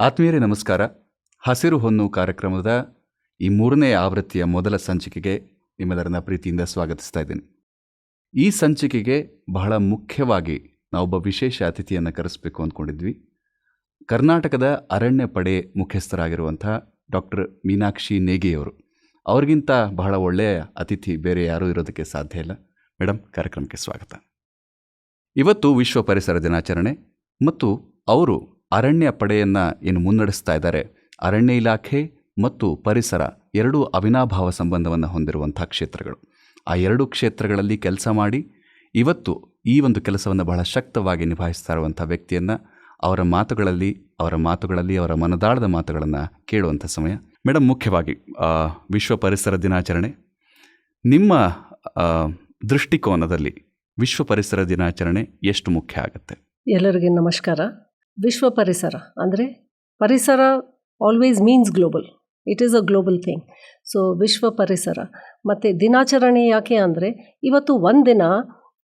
ಆತ್ಮೀಯರೇ, ನಮಸ್ಕಾರ. ಹಸಿರು ಹೊನ್ನು ಕಾರ್ಯಕ್ರಮದ ಈ ಮೂರನೇ ಆವೃತ್ತಿಯ ಮೊದಲ ಸಂಚಿಕೆಗೆ ನಿಮ್ಮೆಲ್ಲರನ್ನ ಪ್ರೀತಿಯಿಂದ ಸ್ವಾಗತಿಸ್ತಾ ಇದ್ದೀನಿ. ಈ ಸಂಚಿಕೆಗೆ ಬಹಳ ಮುಖ್ಯವಾಗಿ ನಾವೊಬ್ಬ ವಿಶೇಷ ಅತಿಥಿಯನ್ನು ಕರೆಸಬೇಕು ಅಂದ್ಕೊಂಡಿದ್ವಿ. ಕರ್ನಾಟಕದ ಅರಣ್ಯ ಪಡೆ ಮುಖ್ಯಸ್ಥರಾಗಿರುವಂಥ ಡಾಕ್ಟರ್ ಮೀನಾಕ್ಷಿ ನೇಗಿಯವರು ಅವ್ರಿಗಿಂತ ಬಹಳ ಒಳ್ಳೆಯ ಅತಿಥಿ ಬೇರೆ ಯಾರೂ ಇರೋದಕ್ಕೆ ಸಾಧ್ಯ ಇಲ್ಲ. ಮೇಡಮ್ ಕಾರ್ಯಕ್ರಮಕ್ಕೆ ಸ್ವಾಗತ. ಇವತ್ತು ವಿಶ್ವ ಪರಿಸರ ದಿನಾಚರಣೆ ಮತ್ತು ಅವರು ಅರಣ್ಯ ಪಡೆಯನ್ನು ಏನು ಮುನ್ನಡೆಸ್ತಾ ಇದ್ದಾರೆ. ಅರಣ್ಯ ಇಲಾಖೆ ಮತ್ತು ಪರಿಸರ ಎರಡೂ ಅವಿನಾಭಾವ ಸಂಬಂಧವನ್ನು ಹೊಂದಿರುವಂಥ ಕ್ಷೇತ್ರಗಳು. ಆ ಎರಡು ಕ್ಷೇತ್ರಗಳಲ್ಲಿ ಕೆಲಸ ಮಾಡಿ ಇವತ್ತು ಈ ಒಂದು ಕೆಲಸವನ್ನು ಬಹಳ ಶಕ್ತವಾಗಿ ನಿಭಾಯಿಸ್ತಾ ಇರುವಂಥ ವ್ಯಕ್ತಿಯನ್ನು ಅವರ ಮಾತುಗಳಲ್ಲಿ ಅವರ ಮಾತುಗಳಲ್ಲಿ, ಅವರ ಮನದಾಳದ ಮಾತುಗಳನ್ನು ಕೇಳುವಂಥ ಸಮಯ. ಮೇಡಮ್ ಮುಖ್ಯವಾಗಿ ವಿಶ್ವ ಪರಿಸರ ದಿನಾಚರಣೆ. ನಿಮ್ಮ ದೃಷ್ಟಿಕೋನದಲ್ಲಿ ವಿಶ್ವ ಪರಿಸರ ದಿನಾಚರಣೆ ಎಷ್ಟು ಮುಖ್ಯ ಆಗುತ್ತೆ? ಎಲ್ಲರಿಗೆ ನಮಸ್ಕಾರ. ವಿಶ್ವ ಪರಿಸರ ಅಂದರೆ ಪರಿಸರ always means global it is a global thing so ವಿಶ್ವ ಪರಿಸರ. ಮತ್ತು ದಿನಾಚರಣೆ ಯಾಕೆ ಅಂದರೆ ಇವತ್ತು ಒಂದಿನ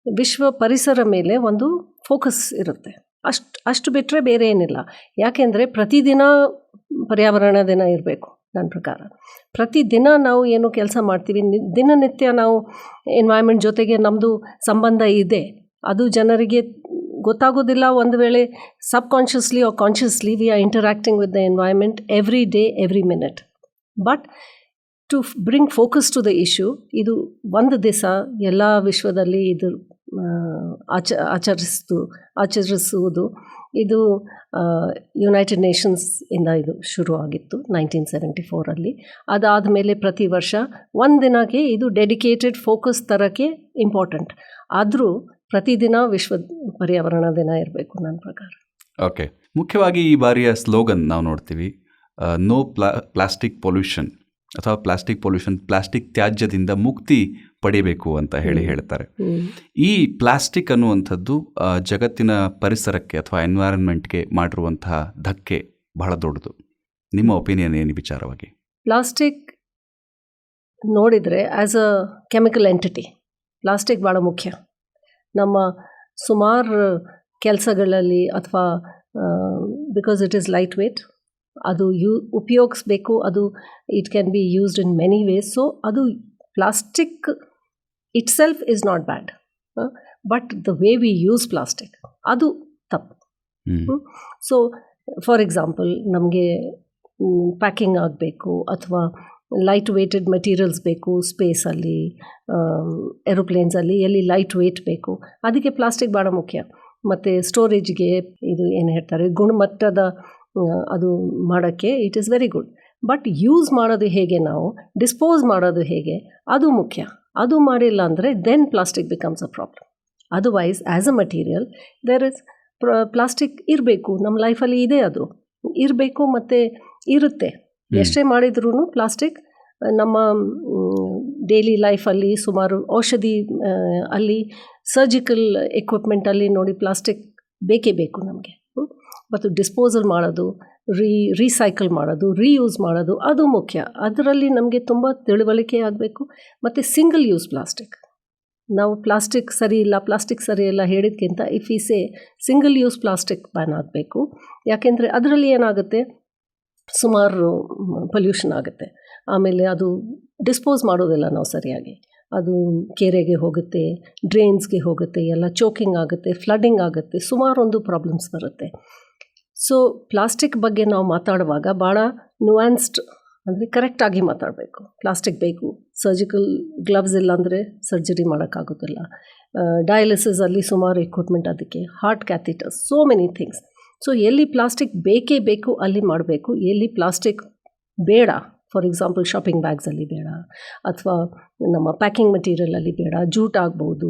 ವಿಶ್ವ ಪರಿಸರ ಮೇಲೆ ಒಂದು ಫೋಕಸ್ ಇರುತ್ತೆ. ಅಷ್ಟು ಅಷ್ಟು ಬಿಟ್ಟರೆ ಬೇರೆ ಏನಿಲ್ಲ. ಯಾಕೆಂದರೆ ಪ್ರತಿದಿನ ಪರ್ಯಾವರಣ ದಿನ ಇರಬೇಕು ನನ್ನ ಪ್ರಕಾರ. ಪ್ರತಿದಿನ ನಾವು ಏನು ಕೆಲಸ ಮಾಡ್ತೀವಿ ದಿನನಿತ್ಯ ನಾವು ಎನ್ವೈರ್ಮೆಂಟ್ ಜೊತೆಗೆ ನಮ್ಮದು ಸಂಬಂಧ ಇದೆ. ಅದು ಜನರಿಗೆ ಗೊತ್ತಾಗೋದಿಲ್ಲ ಒಂದು ವೇಳೆ subconsciously or consciously we are interacting with the environment every day every minute but to bring focus to the issue ಇದು ಒಂದು ದಿವಸ ಎಲ್ಲ ವಿಶ್ವದಲ್ಲಿ ಇದು ಆಚ, ಆಚರಿಸ್ತು, ಆಚರಿಸುವುದು. ಇದು ಯುನೈಟೆಡ್ ನೇಷನ್ಸ್ ಇಂದ ಇದು ಶುರು ಆಗಿತ್ತು ನೈನ್ಟೀನ್ ಸೆವೆಂಟಿ ಫೋರಲ್ಲಿ ಅದಾದ ಮೇಲೆ ಪ್ರತಿ ವರ್ಷ ಒಂದು ದಿನಕ್ಕೆ ಇದು ಡೆಡಿಕೇಟೆಡ್ ಫೋಕಸ್ ತರಕ್ಕೆ ಇಂಪಾರ್ಟೆಂಟ್ ಆದರೂ ಪ್ರತಿದಿನ ವಿಶ್ವ ಪರ್ಯಾವರಣ ದಿನ ಇರಬೇಕು ನನ್ನ ಪ್ರಕಾರ. ಓಕೆ. ಮುಖ್ಯವಾಗಿ ಈ ಬಾರಿಯ ಸ್ಲೋಗನ್ ನಾವು ನೋಡ್ತೀವಿ ನೋ ಪ್ಲಾ ಪ್ಲಾಸ್ಟಿಕ್ ಪೊಲ್ಯೂಷನ್ ಅಥವಾ ಪ್ಲಾಸ್ಟಿಕ್ ಪೊಲ್ಯೂಷನ್ ಪ್ಲಾಸ್ಟಿಕ್ ತ್ಯಾಜ್ಯದಿಂದ ಮುಕ್ತಿ ಪಡಿಬೇಕು ಅಂತ ಹೇಳಿ ಹೇಳ್ತಾರೆ. ಈ ಪ್ಲಾಸ್ಟಿಕ್ ಅನ್ನುವಂಥದ್ದು ಜಗತ್ತಿನ ಪರಿಸರಕ್ಕೆ ಅಥವಾ ಎನ್ವೈರನ್ಮೆಂಟ್ಗೆ ಮಾಡಿರುವಂತಹ ಧಕ್ಕೆ ಬಹಳ ದೊಡ್ಡದು. ನಿಮ್ಮ ಒಪಿನಿಯನ್ ಏನು ವಿಚಾರವಾಗಿ? ಪ್ಲಾಸ್ಟಿಕ್ ನೋಡಿದರೆ as a chemical entity plastic ಭಾಳ ಮುಖ್ಯ. ನಮ್ಮ ಸುಮಾರು ಕೆಲಸಗಳಲ್ಲಿ ಅಥವಾ because it is light weight ಅದು ಯೂ ಉಪಯೋಗಿಸ್ಬೇಕು ಅದು it can be used in many ways so ಅದು plastic itself is not bad but the way we use plastic ಅದು ತಪ್ಪು. ಸೊ ಫಾರ್ ಎಕ್ಸಾಂಪಲ್ ನಮಗೆ ಪ್ಯಾಕಿಂಗ್ ಆಗಬೇಕು ಅಥವಾ ಲೈಟ್ ವೇಟೆಡ್ ಮೆಟೀರಿಯಲ್ಸ್ ಬೇಕು ಸ್ಪೇಸಲ್ಲಿ ಏರೋಪ್ಲೇನ್ಸಲ್ಲಿ ಎಲ್ಲಿ ಲೈಟ್ ವೇಟ್ ಬೇಕು. ಅದಕ್ಕೆ ಪ್ಲಾಸ್ಟಿಕ್ ಭಾಳ ಮುಖ್ಯ. ಮತ್ತು ಸ್ಟೋರೇಜ್ಗೆ ಇದು ಏನು ಹೇಳ್ತಾರೆ, ಗುಣಮಟ್ಟದ ಅದು ಮಾಡೋಕ್ಕೆ it is very good but use ಮಾಡೋದು ಹೇಗೆ ನಾವು ಡಿಸ್ಪೋಸ್ ಮಾಡೋದು ಹೇಗೆ, ಅದು ಮುಖ್ಯ. ಅದು ಮಾಡಿಲ್ಲ ಅಂದರೆ then plastic becomes a problem otherwise as a material there is plastic ಇರಬೇಕು. ನಮ್ಮ ಲೈಫಲ್ಲಿ ಇದೆ ಅದು. ಇರಬೇಕು ಮತ್ತು ಇರುತ್ತೆ. ಎಷ್ಟೇ ಮಾಡಿದ್ರೂ ಪ್ಲಾಸ್ಟಿಕ್, ನಮ್ಮ ಡೈಲಿ ಲೈಫಲ್ಲಿ ಸುಮಾರು ಔಷಧಿ ಅಲ್ಲಿ ಸರ್ಜಿಕಲ್ ಎಕ್ವಿಪ್ಮೆಂಟಲ್ಲಿ ನೋಡಿ ಪ್ಲಾಸ್ಟಿಕ್ ಬೇಕೇ ಬೇಕು ನಮಗೆ. ಮತ್ತು ಡಿಸ್ಪೋಸಲ್ ಮಾಡೋದು, ರೀ, ರೀಸೈಕಲ್ ಮಾಡೋದು, ರೀಯೂಸ್ ಮಾಡೋದು ಅದು ಮುಖ್ಯ. ಅದರಲ್ಲಿ ನಮಗೆ ತುಂಬ ತಿಳುವಳಿಕೆ ಆಗಬೇಕು. ಮತ್ತು ಸಿಂಗಲ್ ಯೂಸ್ ಪ್ಲಾಸ್ಟಿಕ್. ನಾವು ಪ್ಲಾಸ್ಟಿಕ್ ಸರಿ ಇಲ್ಲ, ಪ್ಲಾಸ್ಟಿಕ್ ಸರಿ ಇಲ್ಲ ಹೇಳಿದ್ಕಿಂತ if I say single use plastic ban ಆಗಬೇಕು. ಯಾಕೆಂದರೆ ಅದರಲ್ಲಿ ಏನಾಗುತ್ತೆ? ಸುಮಾರು ಪೊಲ್ಯೂಷನ್ ಆಗುತ್ತೆ. ಆಮೇಲೆ ಅದು ಡಿಸ್ಪೋಸ್ ಮಾಡೋದಿಲ್ಲ ನಾವು ಸರಿಯಾಗಿ. ಅದು ಕೆರೆಗೆ ಹೋಗುತ್ತೆ ಡ್ರೈನ್ಸ್ಗೆ ಹೋಗುತ್ತೆ, ಎಲ್ಲ ಚೋಕಿಂಗ್ ಆಗುತ್ತೆ ಫ್ಲಡ್ಡಿಂಗ್ ಆಗುತ್ತೆ, ಸುಮಾರೊಂದು ಪ್ರಾಬ್ಲಮ್ಸ್ ಬರುತ್ತೆ. ಸೊ ಪ್ಲಾಸ್ಟಿಕ್ ಬಗ್ಗೆ ನಾವು ಮಾತಾಡುವಾಗ ಭಾಳ ನುವಾನ್ಸ್ಡ್ ಅಂದರೆ ಕರೆಕ್ಟಾಗಿ ಮಾತಾಡಬೇಕು. ಪ್ಲಾಸ್ಟಿಕ್ ಬೇಕು. ಸರ್ಜಿಕಲ್ ಗ್ಲವ್ಸ್ ಇಲ್ಲ ಅಂದರೆ ಸರ್ಜರಿ ಮಾಡೋಕ್ಕಾಗೋದಿಲ್ಲ. ಡಯಾಲಿಸಿಸಲ್ಲಿ ಸುಮಾರು ಎಕ್ವಿಪ್ಮೆಂಟ್ ಅದಕ್ಕೆ heart catheters so many things so ಎಲ್ಲಿ ಪ್ಲಾಸ್ಟಿಕ್ ಬೇಕೇ ಬೇಕು, ಅಲ್ಲಿ ಮಾಡಬೇಕು. ಎಲ್ಲಿ ಪ್ಲಾಸ್ಟಿಕ್ ಬೇಡ ಫಾರ್ ಎಕ್ಸಾಂಪಲ್ ಶಾಪಿಂಗ್ ಬ್ಯಾಗ್ಸಲ್ಲಿ ಬೇಡ, ಅಥವಾ ನಮ್ಮ ಪ್ಯಾಕಿಂಗ್ ಮೆಟೀರಿಯಲಲ್ಲಿ ಬೇಡ ಜೂಟ್ ಆಗ್ಬೋದು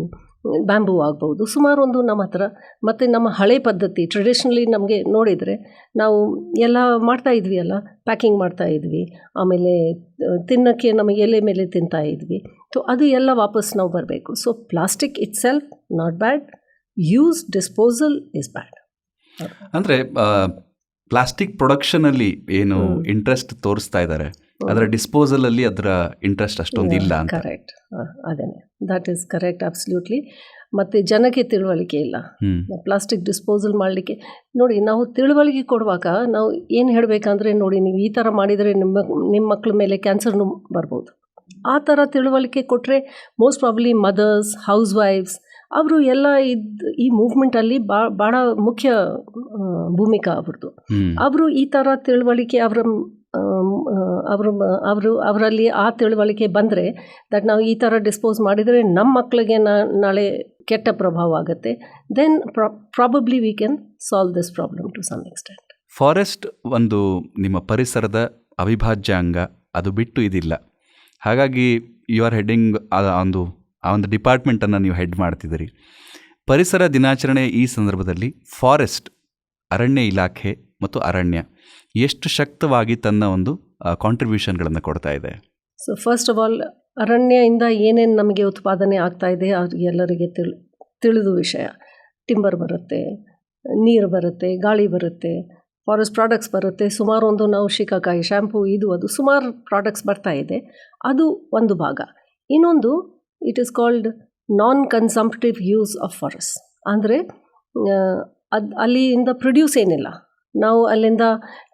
ಬ್ಯಾಂಬೂ ಆಗ್ಬೋದು ಸುಮಾರು ಒಂದು ನಮ್ಮ ಹತ್ರ. ಮತ್ತು ನಮ್ಮ ಹಳೆ ಪದ್ಧತಿ ಟ್ರೆಡಿಷ್ನಲಿ ನಮಗೆ ನೋಡಿದರೆ ನಾವು ಎಲ್ಲ ಮಾಡ್ತಾ ಇದ್ವಿ ಅಲ್ಲ ಪ್ಯಾಕಿಂಗ್ ಮಾಡ್ತಾ ಇದ್ವಿ. ಆಮೇಲೆ ತಿನ್ನೋಕ್ಕೆ ನಮ್ಮ ಎಲೆ ಮೇಲೆ ತಿಂತಾ ಇದ್ವಿ. ಸೊ ಅದು ಎಲ್ಲ ವಾಪಸ್ ನಾವು ಬರಬೇಕು. So plastic itself not bad use disposal is bad ಅಂದ್ರೆ ಪ್ಲಾಸ್ಟಿಕ್ ಪ್ರೊಡಕ್ಷನಲ್ಲಿ ಏನು. ಇಂಟ್ರೆಸ್ಟ್ ತೋರಿಸ್ತಾ ಇದ್ದಾರೆ. ಅದರ ಡಿಸ್ಪೋಸಲ್ ಅಲ್ಲಿ ಅದರ ಇಂಟ್ರೆಸ್ಟ್ ಅಷ್ಟೊಂದು ಇಲ್ಲ ಅಂತ. ಕರೆಕ್ಟ್ ಅದೇನೆ. ದಟ್ ಇಸ್ ಕರೆಕ್ಟ್ ಅಬ್ಸಲ್ಯೂಟ್ಲಿ ಮತ್ತು ಜನಕ್ಕೆ ತಿಳುವಳಿಕೆ ಇಲ್ಲ. ಪ್ಲಾಸ್ಟಿಕ್ ಡಿಸ್ಪೋಸಲ್ ಮಾಡಲಿಕ್ಕೆ ನೋಡಿ ನಾವು ತಿಳುವಳಿಕೆ ಕೊಡುವಾಗ ನಾವು ಏನು ಹೇಳಬೇಕಂದ್ರೆ ನೋಡಿ ನೀವು ಈ ಥರ ಮಾಡಿದರೆ ನಿಮ್ಮ ನಿಮ್ಮ ಮಕ್ಕಳ ಮೇಲೆ ಕ್ಯಾನ್ಸರ್ನು ಬರ್ಬೋದು. ಆ ಥರ ತಿಳುವಳಿಕೆ ಕೊಟ್ಟರೆ ಮೋಸ್ಟ್ ಪ್ರಾಬ್ಲಿ ಮದರ್ಸ್ ಹೌಸ್ ವೈಫ್ಸ್ ಅವರು ಎಲ್ಲ ಈ ಮೂವ್ಮೆಂಟಲ್ಲಿ ಬಾ ಭಾಳ ಮುಖ್ಯ ಭೂಮಿಕಾ ಅವ್ರದ್ದು ಅವರು ಈ ಥರ ತಿಳುವಳಿಕೆ ಅವರ ಅವರು ಅವರು ಅವರಲ್ಲಿ ಆ ತಿಳುವಳಿಕೆ ಬಂದರೆ ದಟ್ ನಾವು ಈ ಥರ ಡಿಸ್ಪೋಸ್ ಮಾಡಿದರೆ ನಮ್ಮ ಮಕ್ಕಳಿಗೆ ನಾಳೆ ಕೆಟ್ಟ ಪ್ರಭಾವ ಆಗುತ್ತೆ. Then probably we can solve this problem to some extent forest ಒಂದು ನಿಮ್ಮ ಪರಿಸರದ ಅವಿಭಾಜ್ಯ ಅಂಗ. ಅದು ಬಿಟ್ಟು ಇದಿಲ್ಲ. ಹಾಗಾಗಿ ಯು ಆರ್ ಹೆಡ್ಡಿಂಗ್ ಒಂದು ಆ ಒಂದು ಡಿಪಾರ್ಟ್ಮೆಂಟನ್ನು ನೀವು ಹೆಡ್ ಮಾಡ್ತಿದ್ದೀರಿ. ಪರಿಸರ ದಿನಾಚರಣೆ ಈ ಸಂದರ್ಭದಲ್ಲಿ ಫಾರೆಸ್ಟ್ ಅರಣ್ಯ ಇಲಾಖೆ ಮತ್ತು ಅರಣ್ಯ ಎಷ್ಟು ಶಕ್ತವಾಗಿ ತನ್ನ ಒಂದು ಕಾಂಟ್ರಿಬ್ಯೂಷನ್ಗಳನ್ನು ಕೊಡ್ತಾ ಇದೆ. ಸೊ ಫಸ್ಟ್ ಆಫ್ ಆಲ್ ಅರಣ್ಯದಿಂದ ಏನೇನು ನಮಗೆ ಉತ್ಪಾದನೆ ಆಗ್ತಾ ಇದೆ ಅದು ಎಲ್ಲರಿಗೆ ತಿಳಿ, ತಿಳಿದು ವಿಷಯ. ಟಿಂಬರ್ ಬರುತ್ತೆ, ನೀರು ಬರುತ್ತೆ, ಗಾಳಿ ಬರುತ್ತೆ ಫಾರೆಸ್ಟ್ ಪ್ರಾಡಕ್ಟ್ಸ್ ಬರುತ್ತೆ. ಸುಮಾರು ಒಂದು ನಾವು ಶಿಕಾಕಾಯಿ ಶ್ಯಾಂಪು ಇದು ಅದು ಸುಮಾರು ಪ್ರಾಡಕ್ಟ್ಸ್ ಬರ್ತಾ ಇದೆ. ಅದು ಒಂದು ಭಾಗ. ಇನ್ನೊಂದು it is called non consumptive use of forest ಅಂದರೆ ಅದು ಅಲ್ಲಿಂದ ಪ್ರೊಡ್ಯೂಸ್ ಏನಿಲ್ಲ. ನಾವು ಅಲ್ಲಿಂದ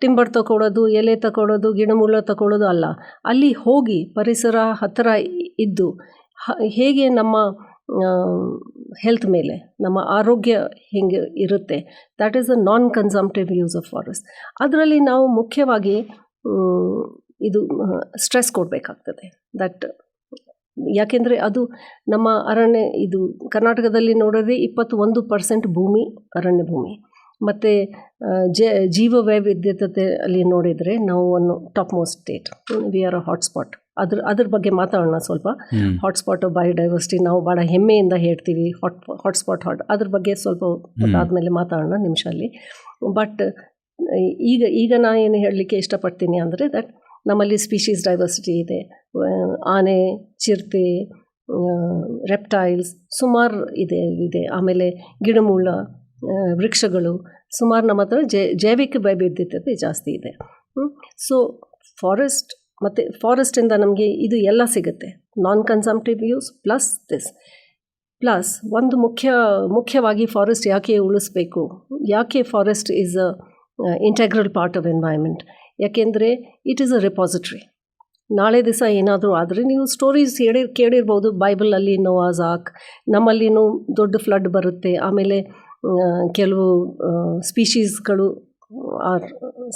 ಟಿಂಬರ್ ತಗೊಳ್ಳೋದು ಎಲೆ ತಗೊಳ್ಳೋದು ಗಿಡಮೂಲ ತಗೊಳ್ಳೋದು ಅಲ್ಲ. ಅಲ್ಲಿ ಹೋಗಿ ಪರಿಸರ ಹತ್ತಿರ ಇದ್ದು ಹೇಗೆ ನಮ್ಮ ಹೆಲ್ತ್ ಮೇಲೆ, ನಮ್ಮ ಆರೋಗ್ಯ ಹೆಂಗೆ ಇರುತ್ತೆ. That is a non consumptive use of forest ಅದರಲ್ಲಿ ನಾವು ಮುಖ್ಯವಾಗಿ ಇದು ಸ್ಟ್ರೆಸ್ ಕೊಡಬೇಕಾಗ್ತದೆ. ದಟ್ ಯಾಕೆಂದರೆ ಅದು ನಮ್ಮ ಅರಣ್ಯ ಇದು ಕರ್ನಾಟಕದಲ್ಲಿ ನೋಡಿದ್ರೆ ಇಪ್ಪತ್ತೊಂದು ಪರ್ಸೆಂಟ್ ಭೂಮಿ ಅರಣ್ಯ ಭೂಮಿ. ಮತ್ತು ಜ ಜೀವ ವೈವಿಧ್ಯತೆ ಅಲ್ಲಿ ನೋಡಿದರೆ ನಾವು ಒಂದು top most state we are a hotspot ಅದ್ರ ಅದ್ರ ಬಗ್ಗೆ ಮಾತಾಡೋಣ ಸ್ವಲ್ಪ. ಹಾಟ್ಸ್ಪಾಟ್ ಬಯೋಡೈವರ್ಸಿಟಿ ನಾವು ಭಾಳ ಹೆಮ್ಮೆಯಿಂದ ಹೇಳ್ತೀವಿ. ಹಾಟ್ ಹಾಟ್ಸ್ಪಾಟ್ ಹಾಟ್ ಅದ್ರ ಬಗ್ಗೆ ಸ್ವಲ್ಪ ಆದಮೇಲೆ ಮಾತಾಡೋಣ ನಿಮಿಷ ಅಲ್ಲಿ ಬಟ್ ಈಗ ಈಗ ನಾನು ಏನು ಹೇಳಲಿಕ್ಕೆ ಇಷ್ಟಪಡ್ತೀನಿ ಅಂದರೆ ದಟ್ ನಮ್ಮಲ್ಲಿ ಸ್ಪೀಷೀಸ್ ಡೈವರ್ಸಿಟಿ ಇದೆ. ಆನೆ, ಚಿರತೆ ರೆಪ್ಟೈಲ್ಸ್ ಸುಮಾರು ಇದೆ ಇದೆ. ಆಮೇಲೆ ಗಿಡಮೂಲ ವೃಕ್ಷಗಳು ಸುಮಾರು ನಮ್ಮ ಹತ್ರ ಜೈವಿಕ ವೈವಿಧ್ಯತೆ ಜಾಸ್ತಿ ಇದೆ. ಸೊ ಫಾರೆಸ್ಟ್ ಮತ್ತು ಫಾರೆಸ್ಟಿಂದ ನಮಗೆ ಇದು ಎಲ್ಲ ಸಿಗುತ್ತೆ. Non consumptive use plus this plus ಒಂದು ಮುಖ್ಯ, ಮುಖ್ಯವಾಗಿ ಫಾರೆಸ್ಟ್ ಯಾಕೆ ಉಳಿಸ್ಬೇಕು? ಯಾಕೆ forest is a integral part of environment ಯಾಕೆಂದರೆ ಇಟ್ ಈಸ್ ಅ ರೆಪಾಸಿಟ್ರಿ ನಾಳೆ ದಿವಸ ಏನಾದರೂ ಆದರೆ ನೀವು ಸ್ಟೋರೀಸ್ ಹೇಳಿ ಕೇಳಿರ್ಬೋದು. ಬೈಬಲಲ್ಲಿ ನೋವಾಜಾಕ್ ಆಕ್ ನಮ್ಮಲ್ಲಿನೂ ದೊಡ್ಡ ಫ್ಲಡ್ ಬರುತ್ತೆ. ಆಮೇಲೆ ಕೆಲವು ಸ್ಪೀಶೀಸ್ಗಳು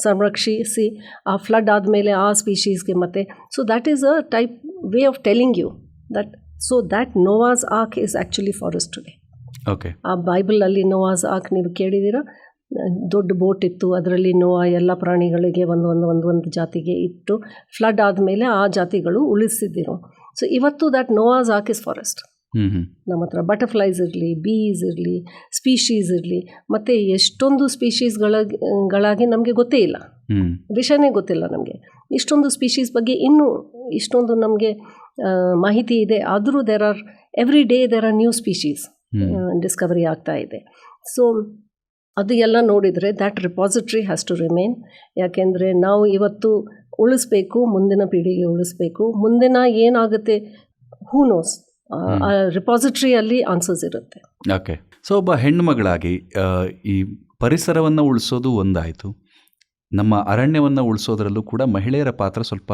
ಸಂರಕ್ಷಿಸಿ ಆ ಫ್ಲಡ್ ಆದಮೇಲೆ ಆ ಸ್ಪೀಶೀಸ್ಗೆ ಮತ್ತೆ. So that is a type way of telling you that so that Noah's ark is actually forest today okay ಆ ಬೈಬಲಲ್ಲಿ ನೋವಾಸ್ ಆಕ್ ನೀವು ಕೇಳಿದ್ದೀರಾ? ದೊಡ್ಡ ಬೋಟ್ ಇತ್ತು. ಅದರಲ್ಲಿ ನೋವಾ ಎಲ್ಲ ಪ್ರಾಣಿಗಳಿಗೆ ಒಂದು ಒಂದು ಒಂದು ಒಂದು ಜಾತಿಗೆ ಇಟ್ಟು ಫ್ಲಡ್ ಆದಮೇಲೆ ಆ ಜಾತಿಗಳು ಉಳಿಸಿದ್ದಿರು ಸೊ ಇವತ್ತು ದ್ಯಾಟ್ ನೋವಾಸ್ ಆಕ್ ಇಸ್ ಫಾರೆಸ್ಟ್. ನಮ್ಮ ಹತ್ರ ಬಟರ್ಫ್ಲೈಸ್ ಇರಲಿ ಬೀಸ್ ಇರಲಿ ಸ್ಪೀಶೀಸ್ ಇರಲಿ ಮತ್ತು ಎಷ್ಟೊಂದು ಸ್ಪೀಶೀಸ್ಗಳ ಗಳಾಗಿ ನಮಗೆ ಗೊತ್ತೇ ಇಲ್ಲ. ವಿಷಯನೇ ಗೊತ್ತಿಲ್ಲ ನಮಗೆ. ಇಷ್ಟೊಂದು ಸ್ಪೀಶೀಸ್ ಬಗ್ಗೆ ಇನ್ನೂ ಇಷ್ಟೊಂದು ನಮಗೆ ಮಾಹಿತಿ ಇದೆ. ಆದರೂ there are every day there are new species discovery ಆಗ್ತಾ ಇದೆ. ಸೊ ಅದು ಎಲ್ಲ ನೋಡಿದರೆ that repository has to remain ಯಾಕೆಂದರೆ ನಾವು ಇವತ್ತು ಉಳಿಸ್ಬೇಕು ಮುಂದಿನ ಪೀಳಿಗೆ ಉಳಿಸ್ಬೇಕು. ಮುಂದಿನ ಏನಾಗುತ್ತೆ? ಹೂ ನೋಸ್ ಆ ರಿಪಾಸಿಟ್ರಿಯಲ್ಲಿ ಆನ್ಸರ್ಸ್ ಇರುತ್ತೆ. ಓಕೆ ಸೊ ಒಬ್ಬ ಹೆಣ್ಣುಮಗಳಾಗಿ ಈ ಪರಿಸರವನ್ನು ಉಳಿಸೋದು ಒಂದಾಯಿತು. ನಮ್ಮ ಅರಣ್ಯವನ್ನು ಉಳಿಸೋದ್ರಲ್ಲೂ ಕೂಡ ಮಹಿಳೆಯರ ಪಾತ್ರ ಸ್ವಲ್ಪ